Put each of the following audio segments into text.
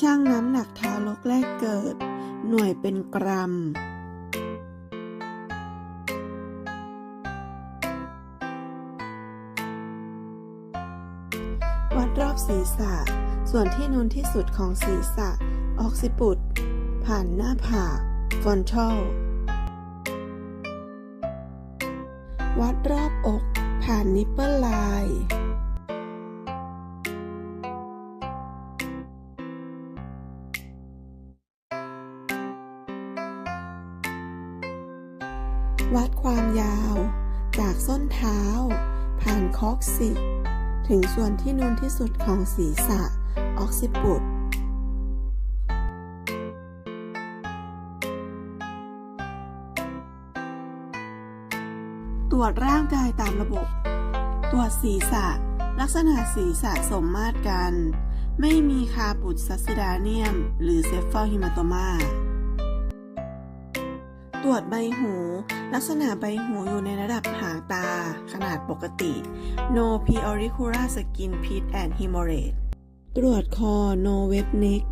ชั่งน้ำหนักทารกแรกเกิด หน่วยเป็นกรัม วัดรอบศีรษะ ส่วนที่นูนที่สุดของศีรษะ ออกซิปุดผ่านหน้าผากฟอนทัลวัดรอบอกผ่านนิปเปิลไลน์ วัดความยาว จากส้นเท้า ผ่านคอกซิกถึงส่วนที่นูนที่สุดของศีรษะ ออกซิปุดตรวจร่างกายตามระบบ ตรวจศีรษะ ลักษณะศีรษะสมมาตรกัน ไม่มีคาปุดซัสดาเนียม หรือเซฟฟอลฮิมาโตมา ตรวจใบหู ลักษณะใบหูอยู่ในระดับหางตา ขนาดปกติ no preauricular skin pit and hemorrhage ตรวจคอ no web neck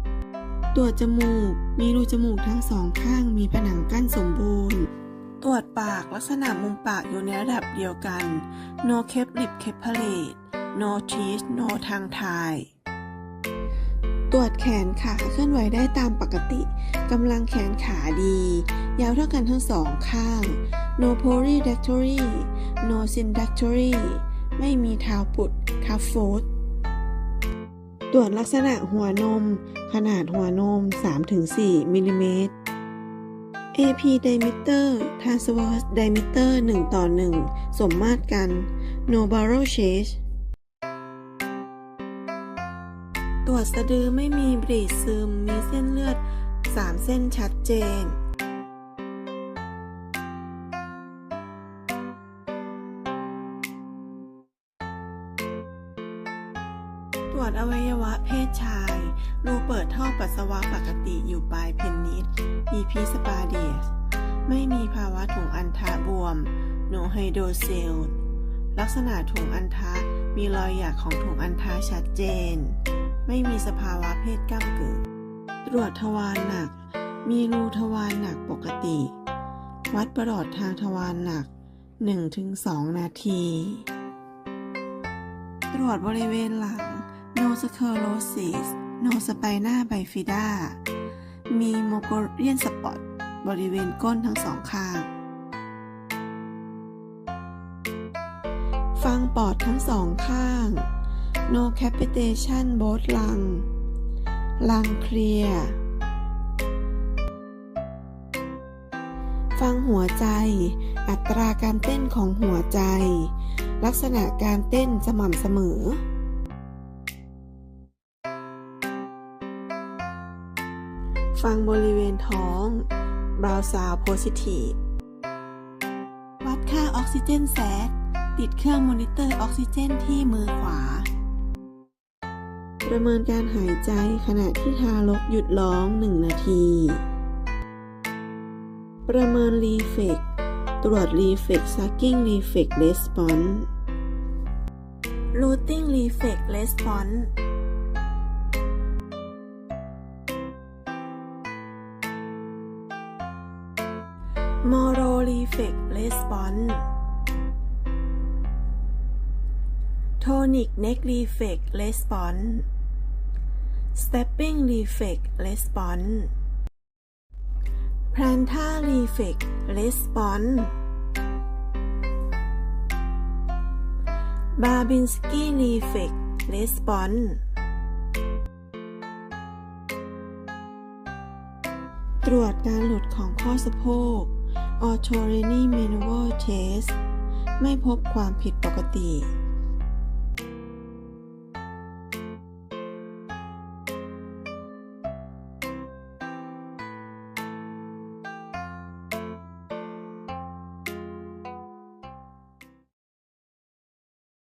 ตรวจจมูก มีรูจมูกทั้งสองข้าง มีผนังกั้นสมบูรณ์ ตรวจปาก ลักษณะมุมปากอยู่ในระดับเดียวกัน no cap lip capillate no teeth no tongue tie ตรวจแขนขาเคลื่อนไหวได้ตามปกติ กำลังแขนขาดี ยาวเท่ากันทั้งสองข้าง no polydactyly no syndactyly ไม่มีเท้าปุด calf foot ตรวจลักษณะหัวนม ขนาดหัวนม 3-4มิลลิเมตร AP diameter transverse diameter 1 ต่อ 1 สมมาตรกัน no barrel shape ตรวจสะดือไม่มีบรีดซึม มีเส้นเลือด 3 เส้นชัดเจน ตรวจอวัยวะเพศชาย รูเปิดท่อปัสสาวะปกติอยู่ปลายเพนนิส EP s p a d i u s ไม่มีภาวะถุงอัณฑะบวม โนไฮโดรเซล ลักษณะถุงอัณฑะมีรอยหยักของถุงอัณฑะชัดเจน ไม่มีสภาวะเพศก้ามเกึ่งตรวจทวารหนัก มีรูทวารหนักปกติ วัดประหลอดทางทวารหนัก 1-2 นาที ตรวจบริเวณหลัง no sclerosis no spina bifida มีโมโกเรียนสปอตบริเวณก้นทั้งสองข้าง ฟังปอดทั้งสองข้าง no capitation both lung ลังเคลียร์ฟังหัวใจ อัตราการเต้นของหัวใจ ลักษณะการเต้นสม่ำเสมอ ฟังบริเวณท้องบราวซาวโพซิทีฟวัดค่าออกซิเจนแซกติดเครื่องมอนิเตอร์ออกซิเจนที่มือขวา ประเมินการหายใจขณะที่ทารกหยุดร้อง 1 นาที ประเมินรีเฟกตรวจรีเฟกซักกิ้งรีเฟกเรสปอนส์รูติ้งรีเฟกเรสปอนส์มอโรรีเฟกเรสปอนส์ Tonic Neck Reflex Response Stepping Reflex Response Plantar Reflex Response Babinski Reflex Response ตรวจการหลุดของข้อสะโพก Autoreny Manual Test ไม่พบความผิดปกติ